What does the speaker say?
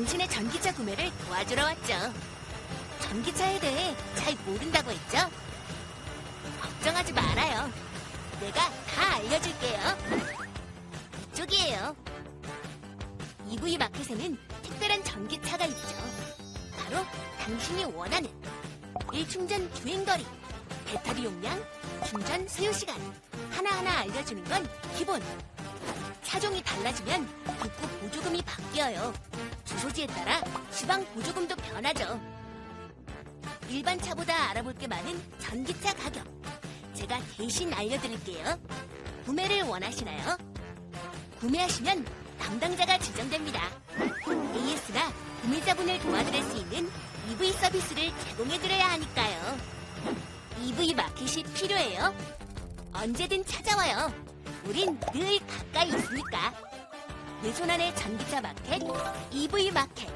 당신의 전기차 구매를 도와주러 왔죠. 전기차에 대해 잘 모른다고 했죠? 걱정하지 말아요. 내가 다 알려줄게요. 이쪽이에요. EV 마켓에는 특별한 전기차가 있죠. 바로 당신이 원하는 일충전 주행거리, 배터리 용량, 충전 소요 시간 하나하나 알려주는 건 기본. 차종이 달라지면 국고 보조금이 바뀌어요. 주소지에 따라 지방 보조금도 변하죠. 일반 차보다 알아볼 게 많은 전기차 가격. 제가 대신 알려드릴게요. 구매를 원하시나요? 구매하시면 담당자가 지정됩니다. AS가 구매자분을 도와드릴 수 있는 EV 서비스를 제공해드려야 하니까요. EV 마켓이 필요해요? 언제든 찾아와요. 우린 늘 가까이 있으니까. 내 손 안에 전기차 마켓, EV 마켓,